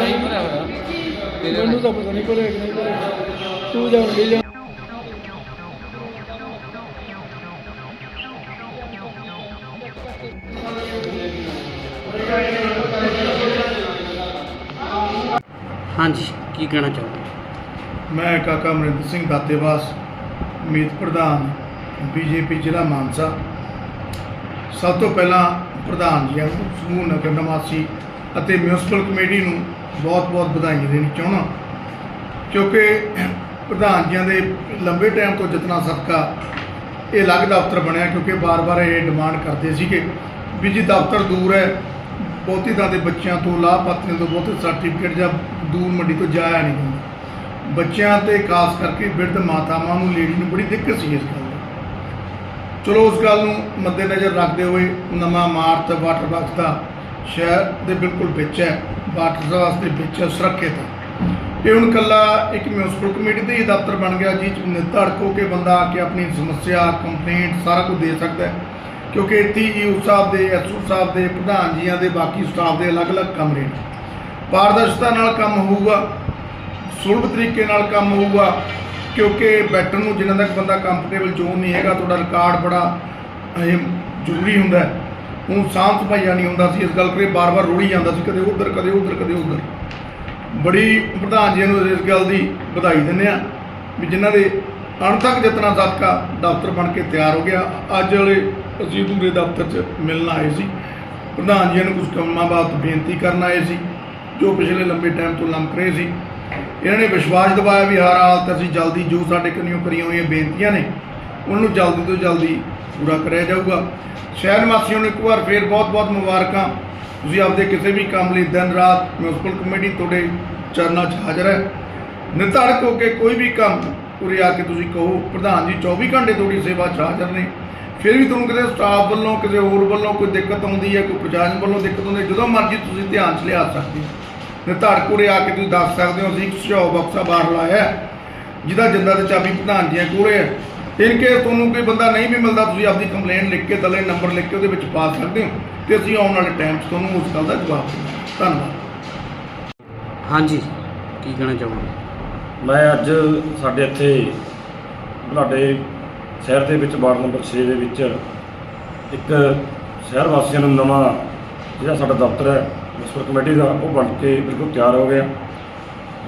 ਮੈਨੂੰ ਤਾਂ ਪਤਾ ਨਹੀਂ ਕੋਲੇ ਕਿ ਨਹੀਂ ਕੋਲੇ ਤੂੰ ਜਾ ਲੈ ਜਾ। ਹਾਂਜੀ ਕੀ ਕਹਿਣਾ ਚਾਹੋਗੇ? ਮੈਂ ਕਾਕਾ ਅਮਰਿੰਦਰ ਸਿੰਘ ਦਾਤੇਵਾਸ ਮੀਤ ਪ੍ਰਧਾਨ ਬੀਜੇਪੀ ਜ਼ਿਲ੍ਹਾ ਮਾਨਸਾ। ਸਭ ਤੋਂ ਪਹਿਲਾਂ ਪ੍ਰਧਾਨ ਜੀ ਨੂੰ ਸਮੂਹ ਨਗਰ ਨਿਵਾਸੀ ਅਤੇ ਮਿਊਨਿਸਪਲ ਕਮੇਟੀ ਨੂੰ ਬਹੁਤ-ਬਹੁਤ ਵਧਾਈਆਂ ਦੇਣੀ ਚਾਹੁੰਦਾ। ਕਿਉਂਕਿ ਪ੍ਰਧਾਨ ਜੀਆਂ ਦੇ ਲੰਬੇ ਟਾਈਮ ਤੋਂ ਜਤਨਾ ਸਦਕਾ ਇਹ ਅਲੱਗ ਦਫ਼ਤਰ ਬਣਿਆ ਕਿਉਂਕਿ ਬਾਰ-ਬਾਰ ਇਹ ਡਿਮਾਂਡ ਕਰਦੇ ਸੀਗੇ ਵੀ ਜੀ ਦਫ਼ਤਰ ਦੂਰ ਹੈ, ਬਹੁਤੀ ਤਾਂ ਦੇ ਬੱਚਿਆਂ ਤੋਂ ਲਾਭਪਾਤਰੀਆਂ ਤੋਂ ਬਹੁਤੇ ਸਰਟੀਫਿਕੇਟ ਜਾਂ ਦੂਰ ਮੰਡੀ ਤੋਂ ਜਾਇਆ ਨਹੀਂ ਜਾਂਦਾ ਬੱਚਿਆਂ ਤੇ ਖਾਸ ਕਰਕੇ ਬਿਰਧ ਮਾਤਾਵਾਂ ਨੂੰ, ਲੇਡੀ ਨੂੰ ਬੜੀ ਦਿੱਕਤ ਸੀ ਇਸ ਗੱਲ ਦੀ। ਚਲੋ ਉਸ ਗੱਲ ਨੂੰ ਮੱਦੇਨਜ਼ਰ ਰੱਖਦੇ ਹੋਏ ਨਵਾਂ ਮਾਰਤ ਵਾਟਰ ਬਾਕਸ ਦਾ ਸ਼ਹਿਰ ਦੇ ਬਿਲਕੁਲ ਵਿੱਚ ਹੈ। ਵਾਟਰ ਦੇ ਵਿੱਚ ਹੈ, ਸੁਰੱਖਿਅਤ ਇਹ ਹੁਣ ਕੱਲਾ ਇੱਕ ਮਿਊਨਿਸਪਲ ਕਮੇਟੀ ਦਾ ਹੀ ਦਫ਼ਤਰ ਬਣ ਗਿਆ ਜਿਸ ਚ ਨਿਰਧੜਕ ਹੋ ਕੇ ਬੰਦਾ ਆ ਕੇ ਆਪਣੀ ਸਮੱਸਿਆ ਕੰਪਲੇਂਟ ਸਾਰਾ ਕੁਝ ਦੇ ਸਕਦਾ ਹੈ। ਕਿਉਂਕਿ ਇੱਥੇ ਯੂ ਸਾਹਿਬ ਦੇ ਐਸਓ ਸਾਹਿਬ ਦੇ ਪ੍ਰਧਾਨ ਜੀਆਂ ਦੇ ਬਾਕੀ ਸਟਾਫ ਦੇ ਅਲੱਗ-ਅਲੱਗ ਕਮਰੇ ਨੇ। ਪਾਰਦਰਸ਼ਤਾ ਨਾਲ ਕੰਮ ਹੋਊਗਾ ਸੁਲਭ ਤਰੀਕੇ ਨਾਲ ਕੰਮ ਹੋਊਗਾ ਕਿਉਂਕਿ ਬੈਠਣ ਨੂੰ ਜਿੰਨਾ ਤੱਕ ਬੰਦਾ ਕੰਫਰਟੇਬਲ ਜ਼ੋਨ ਨਹੀਂ ਹੈਗਾ ਤੁਹਾਡਾ ਰਿਕਾਰਡ ਬੜਾ ਇਹ ਜ਼ਰੂਰੀ ਹੁੰਦਾ ਹੈ। ਹੁਣ ਸਾਂਭ ਸਫਾਈਆ ਨਹੀਂ ਹੁੰਦਾ ਸੀ, ਇਸ ਗੱਲ ਕਰੇ ਬਾਰ-ਬਾਰ ਰੋੜੀ ਜਾਂਦਾ ਸੀ, ਕਦੇ ਉਧਰ ਕਦੇ ਉਧਰ ਕਦੇ ਉਧਰ। ਬੜੀ ਪ੍ਰਧਾਨ ਜੀ ਨੂੰ ਇਸ ਗੱਲ ਦੀ ਵਧਾਈ ਦਿੰਦੇ ਆ ਵੀ ਜਿਨ੍ਹਾਂ ਦੇ ਅਣਥੱਕ ਯਤਨਾਂ ਸਦਕਾ ਦਫ਼ਤਰ ਬਣ ਕੇ ਤਿਆਰ ਹੋ ਗਿਆ। ਅੱਜ ਵਾਲੇ ਅਸੀਂ ਪੂਰੇ ਦਫ਼ਤਰ 'ਚ ਮਿਲਣ ਆਏ ਸੀ। ਪ੍ਰਧਾਨ ਜੀ ਨੂੰ ਕੁਝ ਕੰਮਾਂ ਬਾਬਤ ਬੇਨਤੀ ਕਰਨ ਆਏ ਸੀ, ਜੋ ਪਿਛਲੇ ਲੰਬੇ ਟਾਈਮ ਤੋਂ ਲੰਮਕ ਰਹੇ ਸੀ। ਇਹਨਾਂ ਨੇ ਵਿਸ਼ਵਾਸ ਦਿਵਾਇਆ ਵੀ ਹਰ ਹਾਲਤ ਅਸੀਂ ਜਲਦੀ ਜੋ ਸਾਡੇ ਕੰਨਿਓ ਕਰੀਆਂ ਹੋਈਆਂ ਬੇਨਤੀਆਂ ਨੇ, ਉਹਨੂੰ ਜਲਦੀ ਤੋਂ ਜਲਦੀ ਪੂਰਾ ਕਰਿਆ ਜਾਊਗਾ। ਸ਼ਹਿਰ ਨਿਵਾਸੀਆਂ ਨੂੰ ਇੱਕ ਵਾਰ ਫੇਰ ਬਹੁਤ-ਬਹੁਤ ਮੁਬਾਰਕਾਂ। ਤੁਸੀਂ ਆਪਦੇ ਕਿਸੇ ਵੀ ਕੰਮ ਲਈ ਦਿਨ, ਰਾਤ ਮਿਊਨਿਸਪਲ ਕਮੇਟੀ ਤੁਹਾਡੇ ਚਰਨਾਂ 'ਚ ਹਾਜ਼ਰ ਹੈ। ਨਿਰਧਾਰਕ ਹੋ ਕੇ ਕੋਈ ਵੀ ਕੰਮ ਉਰੇ ਆ ਕੇ ਤੁਸੀਂ ਕਹੋ, ਪ੍ਰਧਾਨ ਜੀ 24 ਘੰਟੇ ਤੁਹਾਡੀ ਸੇਵਾ 'ਚ ਹਾਜ਼ਰ ਨੇ। ਫਿਰ ਵੀ ਤੁਹਾਨੂੰ ਕਿਤੇ ਸਟਾਫ ਵੱਲੋਂ, ਕਿਸੇ ਹੋਰ ਵੱਲੋਂ ਕੋਈ ਦਿੱਕਤ ਆਉਂਦੀ ਹੈ, ਕੋਈ ਪ੍ਰਸ਼ਾਸਨ ਵੱਲੋਂ ਦਿੱਕਤ ਆਉਂਦੀ ਹੈ, ਜਦੋਂ ਮਰਜ਼ੀ ਤੁਸੀਂ ਧਿਆਨ 'ਚ ਲਿਆ ਸਕਦੇ ਹੋ। ਨਿਰਧਾਰਕ ਉਰੇ ਆ ਕੇ ਤੁਸੀਂ ਦੱਸ ਸਕਦੇ ਹੋ, ਅਸੀਂ ਇੱਕ ਸੁਝਾਅ ਬਕਸਾ ਬਾਹਰ ਲਾਇਆ ਜਿਹਦਾ ਜਿੰਦਾ ਤੇ ਚਾਬੀ ਪ੍ਰਧਾਨ ਜੀ ਕੋਲੇ ਹੈ। ਇਨ ਕੇਸ ਤੁਹਾਨੂੰ ਕੋਈ ਬੰਦਾ ਨਹੀਂ ਵੀ ਮਿਲਦਾ ਤੁਸੀਂ ਆਪਦੀ ਕੰਪਲੇਂਟ ਲਿਖ ਕੇ ਦਲੇ ਨੰਬਰ ਲਿਖ ਕੇ ਉਹਦੇ ਵਿੱਚ ਪਾ ਸਕਦੇ ਹੋ ਤੇ ਅਸੀਂ ਆਉਣ ਵਾਲੇ ਟਾਈਮ 'ਚ ਤੁਹਾਨੂੰ ਉਸ ਗੱਲ ਦਾ ਜਵਾਬ ਦੇਵਾਂਗੇ। ਧੰਨਵਾਦ। ਹਾਂਜੀ ਕੀ ਕਹਿਣਾ ਚਾਹੋਗੇ? ਮੈਂ ਅੱਜ ਸਾਡੇ ਇੱਥੇ ਬੁਲਾਡੇ ਸ਼ਹਿਰ ਦੇ ਵਿੱਚ ਵਾਰਡ ਨੰਬਰ 6 ਦੇ ਵਿੱਚ ਇੱਕ ਸ਼ਹਿਰ ਵਾਸੀਆਂ ਨੂੰ ਨਵਾਂ ਜਿਹੜਾ ਸਾਡਾ ਦਫ਼ਤਰ ਹੈ ਮਿਊਨਿਸਪਲ ਕਮੇਟੀ ਦਾ ਉਹ ਬਣ ਕੇ ਬਿਲਕੁਲ ਤਿਆਰ ਹੋ ਗਿਆ।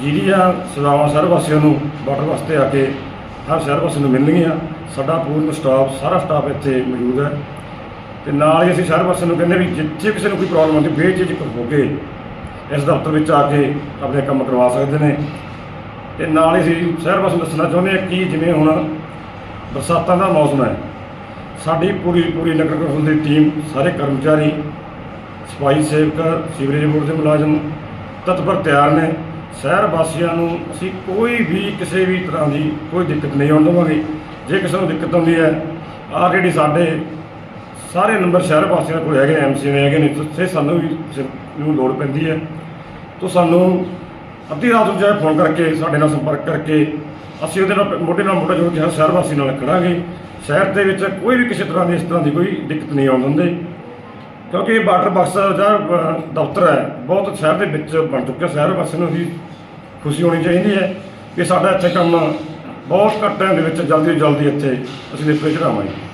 ਜਿਹਦੀਆਂ ਸੇਵਾਵਾਂ ਸ਼ਹਿਰ ਵਾਸੀਆਂ ਨੂੰ ਵਾਟਰ ਵਾਸਤੇ ਆ ਕੇ ਹਰ ਸ਼ਹਿਰ ਵਾਸੀ ਨੂੰ ਮਿਲਣਗੀਆਂ। ਸਾਡਾ ਪੂਰਨ ਸਟਾਫ ਸਾਰਾ ਸਟਾਫ ਇੱਥੇ ਮੌਜੂਦ ਹੈ। ਤੇ ਨਾਲ ਹੀ ਅਸੀਂ ਸ਼ਹਿਰ ਵਾਸੀਆਂ ਨੂੰ ਕਹਿੰਦੇ ਵੀ ਜਿੱਥੇ ਕਿਸੇ ਨੂੰ ਕੋਈ ਪ੍ਰੋਬਲਮ ਆਉਂਦੀ, ਬੇਝਿਜਕ ਹੋ ਕੇ ਇਸ ਦਫ਼ਤਰ ਵਿੱਚ ਆ ਕੇ ਆਪਣੇ ਕੰਮ ਕਰਵਾ ਸਕਦੇ ਨੇ। ਤੇ ਨਾਲ ਹੀ ਅਸੀਂ ਸ਼ਹਿਰ ਵਾਸੀਆਂ ਨੂੰ ਦੱਸਣਾ ਚਾਹੁੰਦੇ ਹਾਂ ਕਿ ਜਿਵੇਂ ਹੁਣ ਬਰਸਾਤਾਂ ਦਾ ਮੌਸਮ ਹੈ, ਸਾਡੀ ਪੂਰੀ ਪੂਰੀ ਨਗਰ ਕੌਂਸਲ ਦੀ ਟੀਮ ਸਾਰੇ ਕਰਮਚਾਰੀ, ਸਫ਼ਾਈ ਸੇਵਕ, ਸੀਵਰੇਜ ਬੋਰਡ ਦੇ ਮੁਲਾਜ਼ਮ ਤਤਪਰ ਤਿਆਰ ਨੇ। ਸ਼ਹਿਰ ਵਾਸੀਆਂ ਨੂੰ ਅਸੀਂ ਕੋਈ ਵੀ ਕਿਸੇ ਵੀ ਤਰ੍ਹਾਂ ਦੀ ਕੋਈ ਦਿੱਕਤ ਨਹੀਂ ਆਉਣ ਦੇਵਾਂਗੇ। ਜੇ ਕਿਸੇ ਨੂੰ ਦਿੱਕਤ ਆਉਂਦੀ ਹੈ ਆਲਰੇਡੀ ਸਾਡੇ ਸਾਰੇ ਨੰਬਰ ਸ਼ਹਿਰ ਵਾਸੀਆਂ ਕੋਲ ਹੈਗੇ ਨੇ ਐਮਸੀ ਨੇ ਹੈਗੇ ਨੇ ਜਿੱਥੇ ਸਾਨੂੰ ਵੀ ਕਿਸੇ ਨੂੰ ਲੋੜ ਪੈਂਦੀ ਹੈ। ਤਾਂ ਸਾਨੂੰ ਅੱਧੀ ਰਾਤ ਨੂੰ ਚਾਹੇ ਫੋਨ ਕਰਕੇ, ਸਾਡੇ ਨਾਲ ਸੰਪਰਕ ਕਰਕੇ, ਅਸੀਂ ਉਹਦੇ ਨਾਲ ਮੋਢੇ ਨਾਲ ਮੋਢਾ ਜੋੜ ਕੇ ਹਰ ਸ਼ਹਿਰ ਵਾਸੀ ਨਾਲ ਖੜਾਂਗੇ। ਸ਼ਹਿਰ ਦੇ ਵਿੱਚ ਕੋਈ ਵੀ ਕਿਸੇ ਤਰ੍ਹਾਂ ਦੀ ਇਸ ਤਰ੍ਹਾਂ ਦੀ ਕੋਈ ਦਿੱਕਤ ਨਹੀਂ ਆਉਣ ਦਿੰਦੇ। ਕਿਉਂਕਿ ਇਹ ਵਾਟਰ ਬਾਕਸ ਜਿਹੜਾ ਦਫ਼ਤਰ ਹੈ, ਬਹੁਤ ਸ਼ਹਿਰ ਦੇ ਵਿੱਚ ਬਣ ਚੁੱਕਿਆ, ਸ਼ਹਿਰ ਵਾਸੀਆਂ ਨੂੰ ਵੀ ਖੁਸ਼ੀ ਹੋਣੀ ਚਾਹੀਦੀ ਹੈ ਕਿ ਸਾਡਾ ਇੱਥੇ ਕੰਮ ਬਹੁਤ ਘੱਟ ਟਾਈਮ ਦੇ ਵਿੱਚ ਜਲਦੀ ਤੋਂ ਜਲਦੀ ਇੱਥੇ ਅਸੀਂ ਨਿਪਰੇ ਚੜਾਵਾਂਗੇ